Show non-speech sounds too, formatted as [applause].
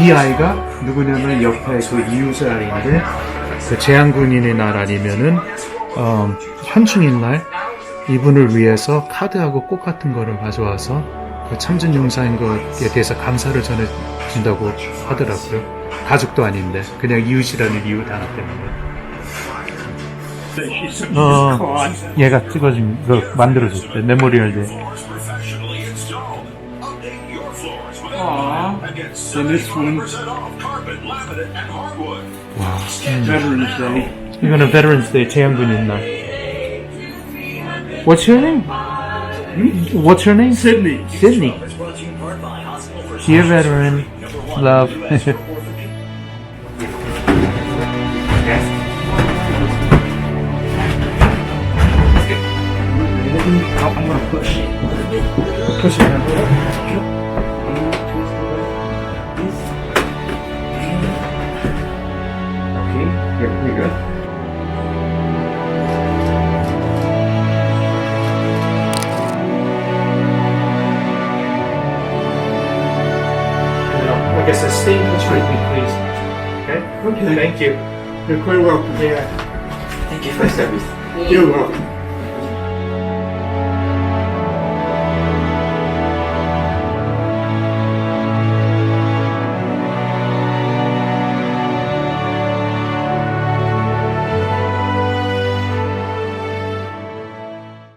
이 아이가 누구냐면 옆에 그 이웃의 아이인데 그 재향군인의 날 아니면은 어, 현충일 날 이분을 위해서 카드하고 꽃 같은 거를 가져와서 그 참전 용사인 것에 대해서 감사를 전해준다고 하더라고요. 가족도 아닌데 그냥 이웃이라는 이유 하나 때문에. 어, 얘가 찍어준 그 만들어줬대 메모리얼 데. Update your floors with Aww. and get 75% off carpet, laminate, and hardwood. Wow. Veterans Day. Even a Veterans Day tangent in there. What's your name? Hmm? What's your name? Sydney. Sydney. Dear veteran, love. I'm gonna [laughs] push it. Push it. Okay, you're pretty good. Um, I guess a stay in touch with me, please. Okay? Okay. Thank you. You're quite welcome. Yeah. Thank you for your service. You're welcome.